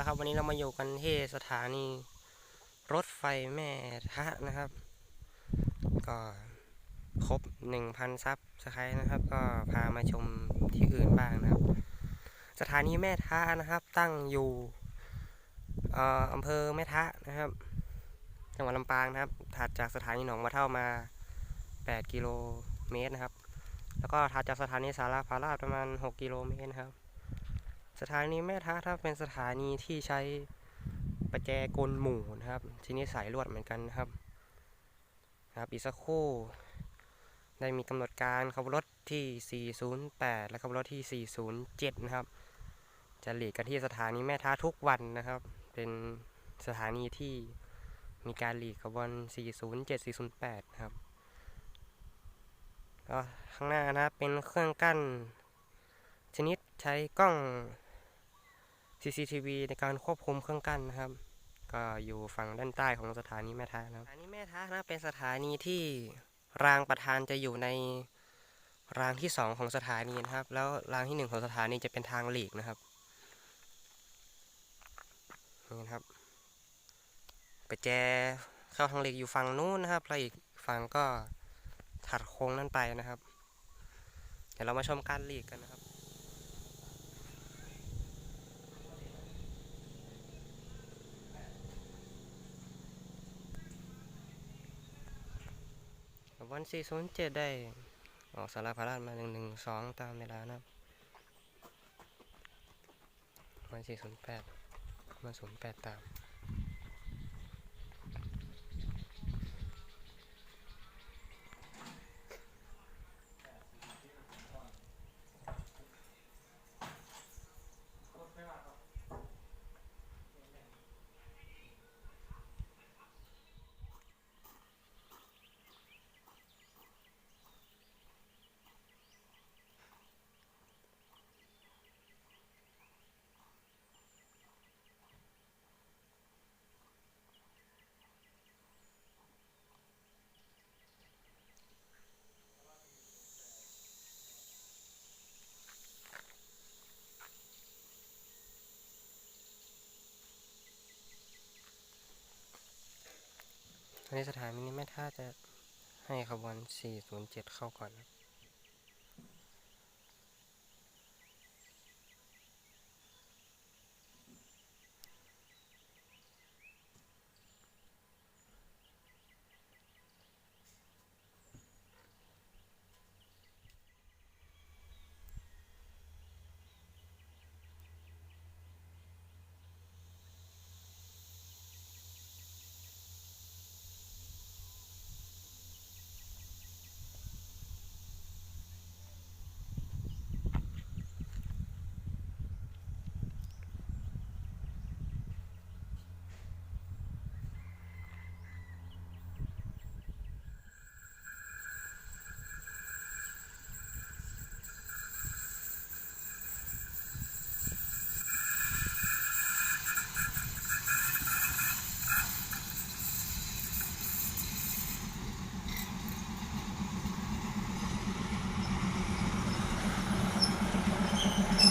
ล้วครับ วันนี้เรามาอยู่กันที่สถานี รถไฟแม่ทะนะครับ ก็ครบ1,000ซับสไครต์นะครับ ก็พามาชมที่อื่นบ้างนะครับ สถานีแม่ทะนะครับตั้งอยู่เอ่ออำเภอแม่ทะนะครับ จังหวัดลำปางนะครับถัดจากสถานีหนองมะเท่ามา 8 กิโลเมตรนะครับ แล้วก็ถัดจากสถานีสาราพาราประมาณ 6 กิโลเมตรนะครับ สถานีแม่ท้าถ้าเป็นสถานีที่ใช้ประแจกลหมู่นะครับ ทีนี้สายลวดเหมือนกันนะครับนะครับอีกสักครู่ ได้มีกำหนดการขบรถที่ 408 และขบรถที่ 407 นะครับ จะหลีกกันที่สถานีแม่ท้าทุกวันนะครับ เป็นสถานีที่มีการหลีกขบวน 407 408 นะครับก็ข้างหน้านะครับเป็นเครื่องกั้นชนิดใช้กล้อง CCTV ในการควบคุมเครื่องกั้นนะครับ ก็อยู่ฝั่งด้านใต้ของสถานีแม่ท้านะครับสถานีแม่ท้านะเป็นสถานีที่รางประธานจะอยู่ในรางที่สองของสถานีนะครับ แล้วรางที่หนึ่งของสถานีจะเป็นทางหลีกนะครับนี่นะครับประแจเข้าทางหลีกอยู่ฝั่งนู้นนะครับแล้วอีกฝั่งก็ถัดโค้งนั่นไปนะครับ เดี๋ยวเรามาชมการหลีกกันนะครับ วันสี่ศูนย์เจ็ดได้ ออกสารพาราดมาหนึ่งหนึ่งสองตามเวลานะครับ วันสี่ศูนย์แปดมาศูนย์แปดตาม อันนี้สถานีนี้แม่ท่าจะให้ขบวน 407 เข้าก่อน นะ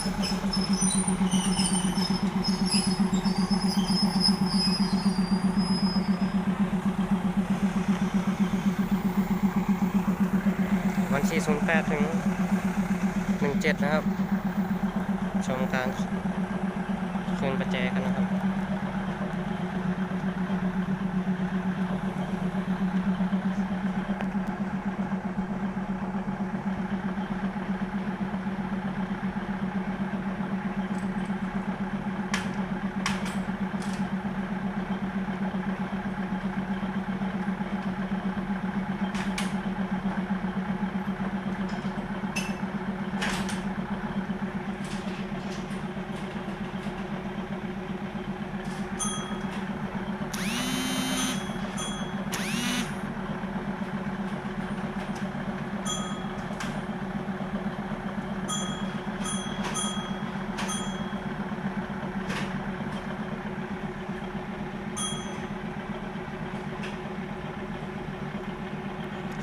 วัน408ถึง17นะครับ ชมการคืนประแจกันนะครับ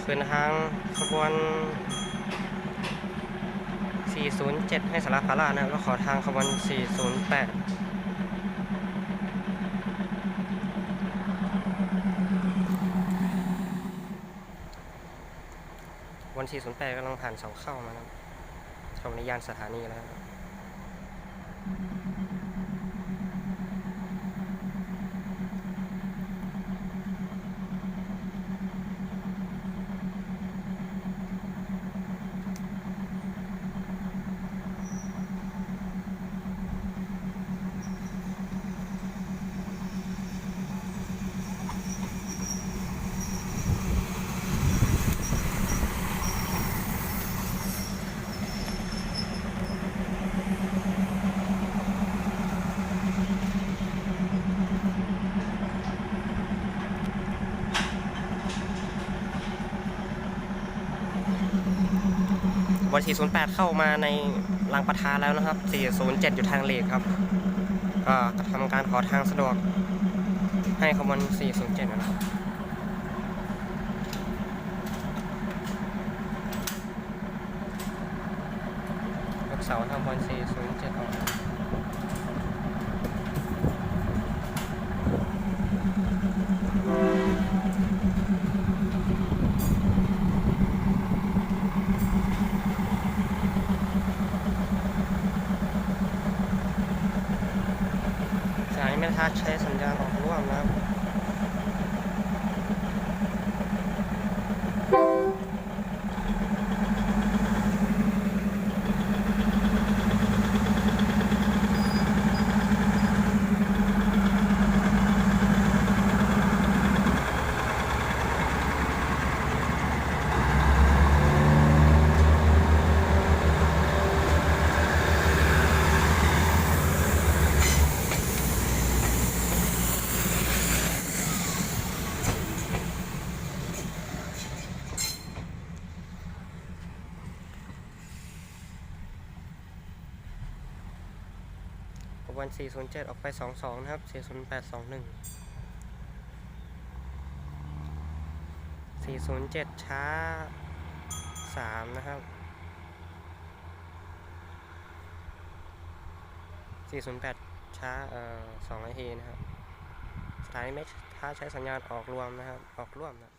คืนทางขบวน 407 ให้สาราพารานะครัแล้วขอทางขบวน 408วัน408กำลังผ่านเสาเข้ามาครับทำในย่านสถานีแล้ว วัน408 เข้ามาในรางประทานแล้วนะครับ 407 อยู่ทางเลกครับ ก็ทำการขอทางสะดวกให้ขบวน407 นะครับ สานีแม่ทัดใช้สัญญาณออกร่วมนะครับ 407 ออกไป 22 นะครับ 408 21 407 ช้า 3 นะครับ 408 ช้า เอ่อ2นาทีนะครับสถานีไม่ช้าใช้สัญญาณออกรวมนะครับ ออกร่วมนะ